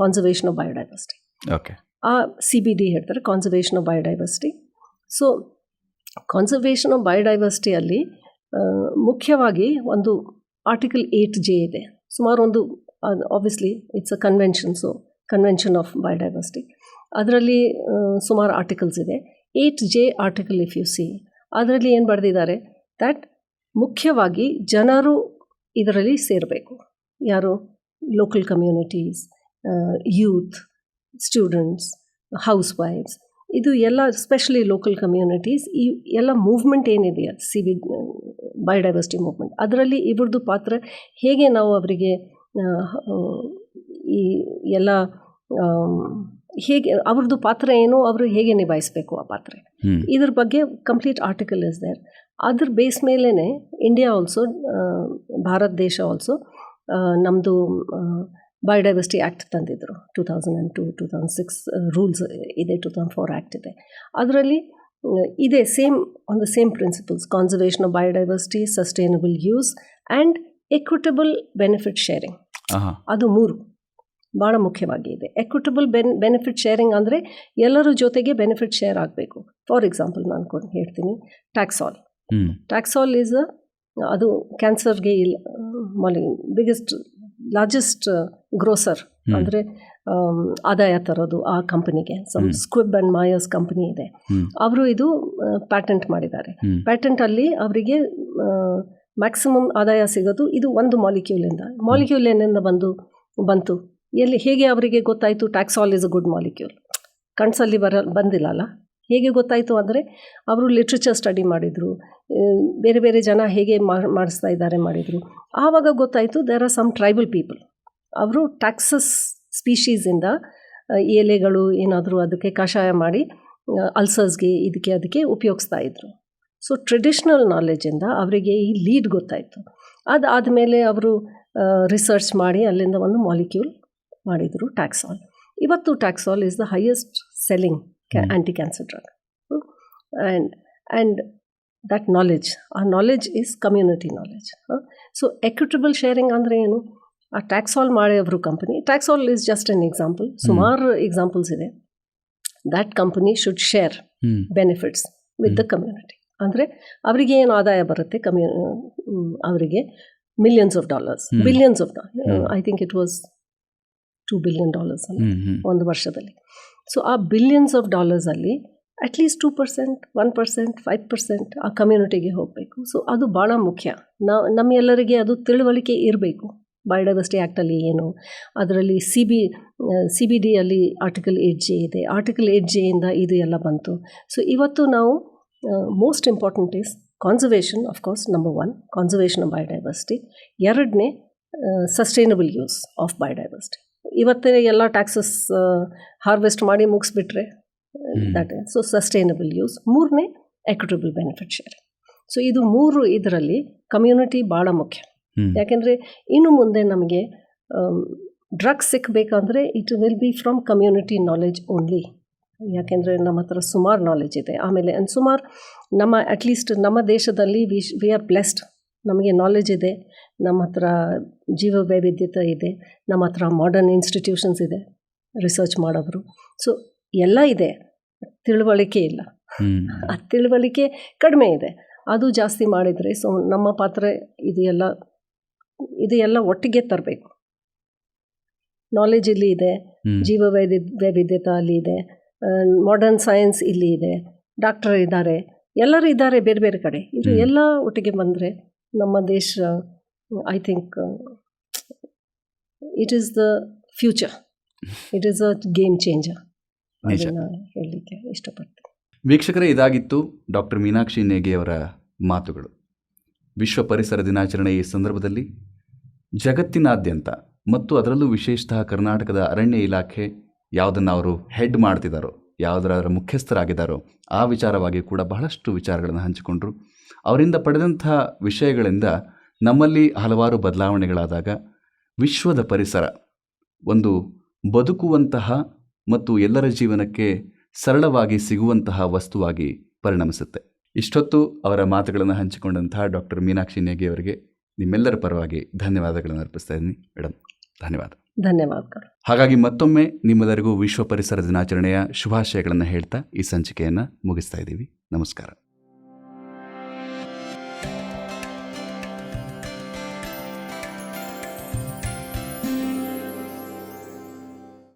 ಕಾನ್ಸರ್ವೇಷನ್ ಆಫ್ ಬಯೋಡೈವರ್ಸಿಟಿ ಓಕೆ ಆ ಸಿ ಬಿ ಡಿ ಹೇಳ್ತಾರೆ conservation of biodiversity so conservation of ಬಯೋಡೈವರ್ಸಿಟಿಯಲ್ಲಿ ಮುಖ್ಯವಾಗಿ ಒಂದು ಆರ್ಟಿಕಲ್ ಏಯ್ಟ್ ಜೆ ಇದೆ. ಸುಮಾರು ಒಂದು obviously it's a convention so convention of biodiversity ಅದರಲ್ಲಿ ಸುಮಾರು ಆರ್ಟಿಕಲ್ಸ್ ಇದೆ. Eight J article if you see ಅದರಲ್ಲಿ ಏನು ಬರೆದಿದ್ದಾರೆ? ದ್ಯಾಟ್ ಮುಖ್ಯವಾಗಿ ಜನರು ಇದರಲ್ಲಿ ಸೇರಬೇಕು. ಯಾರು? ಲೋಕಲ್ ಕಮ್ಯುನಿಟೀಸ್ ಯೂತ್ ಸ್ಟೂಡೆಂಟ್ಸ್ ಹೌಸ್ ವೈಫ್ಸ್ ಇದು ಎಲ್ಲ ಸ್ಪೆಷಲಿ ಲೋಕಲ್ ಕಮ್ಯುನಿಟೀಸ್ ಈ ಎಲ್ಲ movement ಏನಿದೆಯಾ? C B biodiversity movement ಅದರಲ್ಲಿ ಇವ್ರದ್ದು ಪಾತ್ರ ಹೇಗೆ ನಾವು ಅವರಿಗೆ ಈ ಎಲ್ಲ ಹೇಗೆ ಅವ್ರದ್ದು ಪಾತ್ರ ಏನು ಅವರು ಹೇಗೆ ನಿಭಾಯಿಸಬೇಕು ಆ ಪಾತ್ರ. ಇದ್ರ ಬಗ್ಗೆ ಕಂಪ್ಲೀಟ್ ಆರ್ಟಿಕಲ್ ಇಸ್ ದೇರ್ ಅದ್ರ ಬೇಸ್ ಮೇಲೇ ಇಂಡಿಯಾ ಆಲ್ಸೋ ಭಾರತ ದೇಶ ಆಲ್ಸೋ ನಮ್ಮದು ಬಯೋಡೈವರ್ಸಿಟಿ ಆ್ಯಕ್ಟ್ ತಂದಿದ್ದರು two thousand and two two thousand six rules ಇದೆ ಟೂ ತೌಸಂಡ್ ಫೋರ್ ಆ್ಯಕ್ಟ್ ಇದೆ. ಅದರಲ್ಲಿ ಇದೆ same on the same principles conservation of biodiversity sustainable use and equitable benefit sharing ಅದು ಮೂರು. ಭಾಳ ಮುಖ್ಯವಾಗಿ ಇದೆ. ಎಕ್ವಿಟಬಲ್ ಬೆನ್ ಬೆನಿಫಿಟ್ ಶೇರಿಂಗ್ ಅಂದರೆ ಎಲ್ಲರ ಜೊತೆಗೆ ಬೆನಿಫಿಟ್ ಶೇರ್ ಆಗಬೇಕು. ಫಾರ್ ಎಕ್ಸಾಂಪಲ್ ನಾನು ಕೊಟ್ಟು ಹೇಳ್ತೀನಿ. ಟ್ಯಾಕ್ಸಾಲ್ ಟ್ಯಾಕ್ಸಾಲ್ ಈಸ್ ಅ ಅದು ಕ್ಯಾನ್ಸರ್ಗೆ ಇಲ್ಲ ಮೊಲಿ ಬಿಗ್ಗೆಸ್ಟ್ ಲಾರ್ಜೆಸ್ಟ್ ಗ್ರೋಸರ್. ಅಂದರೆ ಆದಾಯ ತರೋದು ಆ ಕಂಪನಿಗೆ some. Squibb and Myers company ಇದೆ. ಅವರು ಇದು ಪ್ಯಾಟೆಂಟ್ ಮಾಡಿದ್ದಾರೆ. ಪ್ಯಾಟೆಂಟ್ ಪ್ಯಾಟೆಂಟಲ್ಲಿ ಅವರಿಗೆ ಮ್ಯಾಕ್ಸಿಮಮ್ ಆದಾಯ ಸಿಗೋದು ಇದು ಒಂದು ಮಾಲಿಕ್ಯೂಲಿಂದ ಮಾಲಿಕ್ಯೂಲ್ ಏನಿಂದ ಬಂದು ಬಂತು? ಎಲ್ಲಿ ಹೇಗೆ ಅವರಿಗೆ ಗೊತ್ತಾಯಿತು taxol is a good molecule ಕಣ್ಸಲ್ಲಿ ಬರ, ಬಂದಿಲ್ಲ ಅಲ್ಲ? ಹೇಗೆ ಗೊತ್ತಾಯಿತು ಅಂದರೆ ಅವರು ಲಿಟ್ರೇಚರ್ ಸ್ಟಡಿ ಮಾಡಿದರು ಬೇರೆ ಬೇರೆ ಜನ ಹೇಗೆ ಮಾಡಿಸ್ತಾ ಇದ್ದಾರೆ ಮಾಡಿದರು. ಆವಾಗ ಗೊತ್ತಾಯಿತು there are some tribal people ಅವರು ಟ್ಯಾಕ್ಸಸ್ ಸ್ಪೀಶೀಸಿಂದ ಎಲೆಗಳು ಏನಾದರೂ ಅದಕ್ಕೆ ಕಷಾಯ ಮಾಡಿ ಅಲ್ಸರ್ಸ್ಗೆ ಇದಕ್ಕೆ ಅದಕ್ಕೆ ಉಪಯೋಗಿಸ್ತಾ ಇದ್ದರು ಸೊ ಟ್ರೆಡಿಷ್ನಲ್ ನಾಲೆಜಿಂದ ಅವರಿಗೆ ಈ ಲೀಡ್ ಗೊತ್ತಾಯಿತು. ಅದಾದಮೇಲೆ ಅವರು ರಿಸರ್ಚ್ ಮಾಡಿ ಅಲ್ಲಿಂದ ಒಂದು ಮಾಲಿಕ್ಯೂಲ್ ಮಾಡಿದರು ಟ್ಯಾಕ್ಸಾಲ್ ಇವತ್ತು taxol is the highest selling anti cancer drug and and that knowledge ಆ knowledge is community knowledge so equitable sharing ಅಂದರೆ ಏನು? ಆ ಟ್ಯಾಕ್ಸಾಲ್ ಮಾಡಿದ್ರು company taxol is just an example ಸುಮಾರು ಎಕ್ಸಾಂಪಲ್ಸ್ ಇದೆ. That company should share benefits with the community ಅಂದರೆ ಅವರಿಗೆ ಏನು ಆದಾಯ ಬರುತ್ತೆ? ಕಮ್ಯು ಅವರಿಗೆ millions of dollars. Billions of dollar I think it was two billion dollars ಒಂದು ವರ್ಷದಲ್ಲಿ. ಸೊ ಆ billions of ಡಾಲರ್ಸಲ್ಲಿ at least two percent one percent five percent ಆ ಕಮ್ಯುನಿಟಿಗೆ ಹೋಗಬೇಕು. ಸೊ ಅದು ಭಾಳ ಮುಖ್ಯ. ನಾವು ನಮ್ಮೆಲ್ಲರಿಗೆ ಅದು ತಿಳುವಳಿಕೆ ಇರಬೇಕು. ಬಯೋಡೈವರ್ಸಿಟಿ ಆ್ಯಕ್ಟಲ್ಲಿ ಏನು ಅದರಲ್ಲಿ ಸಿ ಬಿ ಸಿ ಬಿ ಡಿಯಲ್ಲಿ ಆರ್ಟಿಕಲ್ ಏಟ್ ಜೆ ಇದೆ. ಆರ್ಟಿಕಲ್ ಏಟ್ ಜೆಯಿಂದ ಇದು ಎಲ್ಲ ಬಂತು. ಸೊ ಇವತ್ತು ನಾವು most important is conservation course number one conservation of biodiversity ಎರಡನೇ ಸಸ್ಟೈನಬಲ್ ಯೂಸ್ ಆಫ್ ಬಯೋಡೈವರ್ಸಿಟಿ ಇವತ್ತೇ ಎಲ್ಲ ಟ್ಯಾಕ್ಸಸ್ ಹಾರ್ವೆಸ್ಟ್ ಮಾಡಿ ಮುಗಿಸ್ಬಿಟ್ರೆ. ದಟ್ ಸೊ ಸಸ್ಟೈನಬಲ್ ಯೂಸ್ ಮೂರನೇ ಎಕ್ವಿಟಬಲ್ ಬೆನಿಫಿಟ್ ಶೇರ್ ಸೊ ಇದು ಮೂರು ಇದರಲ್ಲಿ ಕಮ್ಯುನಿಟಿ ಭಾಳ ಮುಖ್ಯ. ಯಾಕೆಂದರೆ ಇನ್ನು ಮುಂದೆ ನಮಗೆ drugs ಸಿಕ್ಕಬೇಕಂದ್ರೆ it will be from community knowledge only ಯಾಕೆಂದರೆ ನಮ್ಮ ಹತ್ರ ಸುಮಾರು ನಾಲೆಜ್ ಇದೆ. ಆಮೇಲೆ ಅಂಡ್ ಸುಮಾರು ನಮ್ಮ ಅಟ್ಲೀಸ್ಟ್ ನಮ್ಮ ದೇಶದಲ್ಲಿ ವಿ ವಿ ಆರ್ ಬ್ಲೆಸ್ಡ್ ನಮಗೆ ನಾಲೆಜ್ ಇದೆ. ನಮ್ಮ ಹತ್ರ ಜೀವ ವೈವಿಧ್ಯತೆ ಇದೆ ನಮ್ಮ ಹತ್ರ ಮಾಡರ್ನ್ ಇನ್ಸ್ಟಿಟ್ಯೂಷನ್ಸ್ ಇದೆ ರಿಸರ್ಚ್ ಮಾಡೋರು ಸೊ ಎಲ್ಲ ಇದೆ. ತಿಳುವಳಿಕೆ ಇಲ್ಲ. ಆ ತಿಳುವಳಿಕೆ ಕಡಿಮೆ ಇದೆ. ಅದು ಜಾಸ್ತಿ ಮಾಡಿದರೆ ಸೊ ನಮ್ಮ ಪಾತ್ರ ಇದು ಎಲ್ಲ ಇದು ಎಲ್ಲ ಒಟ್ಟಿಗೆ ತರಬೇಕು. ನಾಲೆಜ್ ಇಲ್ಲಿ ಇದೆ ಜೀವ ವೈದ್ಯ ವೈವಿಧ್ಯತೆ ಅಲ್ಲಿ ಇದೆ ಮಾಡರ್ನ್ ಸೈನ್ಸ್ ಇಲ್ಲಿ ಇದೆ ಡಾಕ್ಟರ್ ಇದ್ದಾರೆ ಎಲ್ಲರೂ ಇದ್ದಾರೆ ಬೇರೆ ಬೇರೆ ಕಡೆ. ಇದು ಎಲ್ಲ ಒಟ್ಟಿಗೆ ಬಂದರೆ ನಮ್ಮ ದೇಶ I think it is the future it is a game changer. ಅದನ್ನು ಹೇಳಲಿಕ್ಕೆ ಇಷ್ಟಪಡ್ತೀನಿ. ವೀಕ್ಷಕರೇ ಇದಾಗಿತ್ತು ಡಾಕ್ಟರ್ ಮೀನಾಕ್ಷಿ ನೇಗಿಯವರ ಮಾತುಗಳು. ವಿಶ್ವ ಪರಿಸರ ದಿನಾಚರಣೆ ಈ ಸಂದರ್ಭದಲ್ಲಿ ಜಗತ್ತಿನಾದ್ಯಂತ ಮತ್ತು ಅದರಲ್ಲೂ ವಿಶೇಷತಃ ಕರ್ನಾಟಕದ ಅರಣ್ಯ ಇಲಾಖೆ ಯಾವುದನ್ನು ಅವರು ಹೆಡ್ ಮಾಡ್ತಿದ್ದಾರೋ ಯಾವುದರ ಅದರ ಮುಖ್ಯಸ್ಥರಾಗಿದ್ದಾರೋ ಆ ವಿಚಾರವಾಗಿ ಕೂಡ ಬಹಳಷ್ಟು ವಿಚಾರಗಳನ್ನು ಹಂಚಿಕೊಂಡರು. ಅವರಿಂದ ಪಡೆದಂತಹ ವಿಷಯಗಳಿಂದ ನಮ್ಮಲ್ಲಿ ಹಲವಾರು ಬದಲಾವಣೆಗಳಾದಾಗ ವಿಶ್ವದ ಪರಿಸರ ಒಂದು ಬದುಕುವಂತಹ ಮತ್ತು ಎಲ್ಲರ ಜೀವನಕ್ಕೆ ಸರಳವಾಗಿ ಸಿಗುವಂತಹ ವಸ್ತುವಾಗಿ ಪರಿಣಮಿಸುತ್ತೆ. ಇಷ್ಟೊತ್ತು ಅವರ ಮಾತುಗಳನ್ನು ಹಂಚಿಕೊಂಡಂತಹ ಡಾಕ್ಟರ್ ಮೀನಾಕ್ಷಿ ನೇಗಿ ಅವರಿಗೆ ನಿಮ್ಮೆಲ್ಲರ ಪರವಾಗಿ ಧನ್ಯವಾದಗಳನ್ನು ಅರ್ಪಿಸ್ತಾ ಇದ್ದೀನಿ. ಮೇಡಮ್ ಧನ್ಯವಾದ. ಧನ್ಯವಾದಗಳು. ಹಾಗಾಗಿ ಮತ್ತೊಮ್ಮೆ ನಿಮ್ಮೆಲ್ಲರಿಗೂ ವಿಶ್ವ ಪರಿಸರ ದಿನಾಚರಣೆಯ ಶುಭಾಶಯಗಳನ್ನು ಹೇಳ್ತಾ ಈ ಸಂಚಿಕೆಯನ್ನು ಮುಗಿಸ್ತಾ ಇದ್ದೀವಿ. ನಮಸ್ಕಾರ.